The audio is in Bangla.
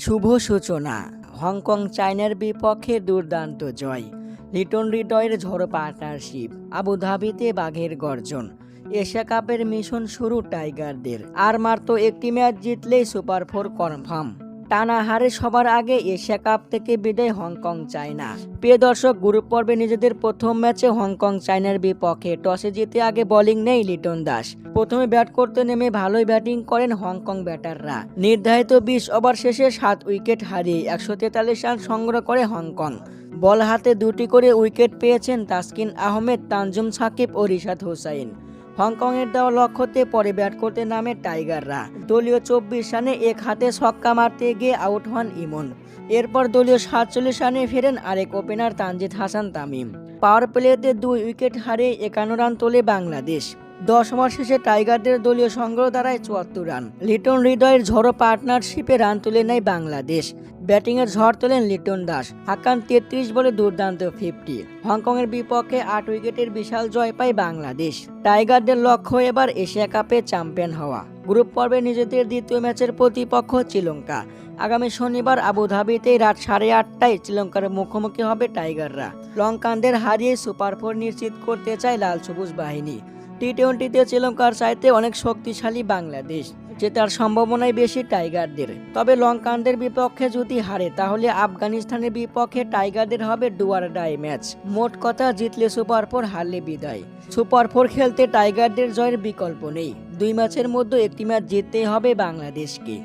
শুভ সূচনা। হংকং চায়নার বিপক্ষে দুর্দান্ত জয়। লিটন হৃদয়ের ঝড় পার্টনারশিপ আবুধাবিতে বাঘের গর্জন। এশিয়া কাপের মিশন শুরু টাইগারদের। আর মাত্র একটি ম্যাচ জিতলেই সুপার ফোর কনফার্ম। টানা হারে সবার আগে এশিয়া কাপ থেকে বিদায় হংকং, চায়না। প্রিয় দর্শক, গ্রুপ পর্বে নিজেদের প্রথম ম্যাচে হংকং, চায়নার বিপক্ষে। টসে জিতে আগে বোলিং নেই লিটন দাস। প্রথমে ব্যাট করতে নেমে ভালোই ব্যাটিং করেন হংকং ব্যাটাররা। নির্ধারিত বিশ ওভার শেষে সাত উইকেট হারিয়ে একশো তেতাল্লিশ রান সংগ্রহ করে হংকং। বল হাতে দুটি করে উইকেট পেয়েছেন তাসকিন আহমেদ, তানজুম সাকিব ও রিশাদ হোসাইন। হংকংয়ের দেওয়া লক্ষ্যতে পরে ব্যাট করতে নামে টাইগাররা। দলীয় চব্বিশ রানে এক হাতে ছক্কা মারতে গিয়ে আউট হন ইমন। এরপর দলীয় সাতচল্লিশ রানে ফেরেন আরেক ওপেনার তানজিদ হাসান তামিম। পাওয়ার প্লেতে দুই উইকেট হারে একান্ন রান তোলে বাংলাদেশ। দশ ওভার শেষে টাইগারদের দলীয় সংগ্রহ দাঁড়ায় চুয়াত্তর রান। লিটন হৃদয়ের ঝড়ো পার্টনারশিপে রান তুলে নেয় বাংলাদেশ। ব্যাটিংয়ের ঝড় তোলেন লিটন দাস। হাকান তেত্রিশ বলে দুর্দান্ত ফিফটি। হংকংয়ের বিপক্ষে আট উইকেটের বিশাল জয় পায় বাংলাদেশ। টাইগারদের লক্ষ্য এবার এশিয়া কাপে চ্যাম্পিয়ন হওয়া। গ্রুপ পর্বে নিজেদের দ্বিতীয় ম্যাচের প্রতিপক্ষ শ্রীলঙ্কা। আগামী শনিবার আবুধাবিতে রাত সাড়ে আটটায় শ্রীলঙ্কার মুখোমুখি হবে টাইগাররা। লঙ্কানদের হারিয়ে সুপার ফোর নিশ্চিত করতে চায় লাল সবুজ বাহিনী। টি টোয়েন্টিতে শ্রীলঙ্কার চাইতে অনেক শক্তিশালী বাংলাদেশ জেতার সম্ভাবনাই বেশি টাইগারদের। তবে লঙ্কানদের বিপক্ষে যদি হারে, তাহলে আফগানিস্তানের বিপক্ষে টাইগারদের হবে ডুয়ার ডাই ম্যাচ। মোট কথা জিতলে সুপার ফোর, হারলে বিদায়। সুপার ফোর খেলতে টাইগারদের জয়ের বিকল্প নেই। দুই ম্যাচের মধ্যে একটি ম্যাচ জিততেই হবে বাংলাদেশকে।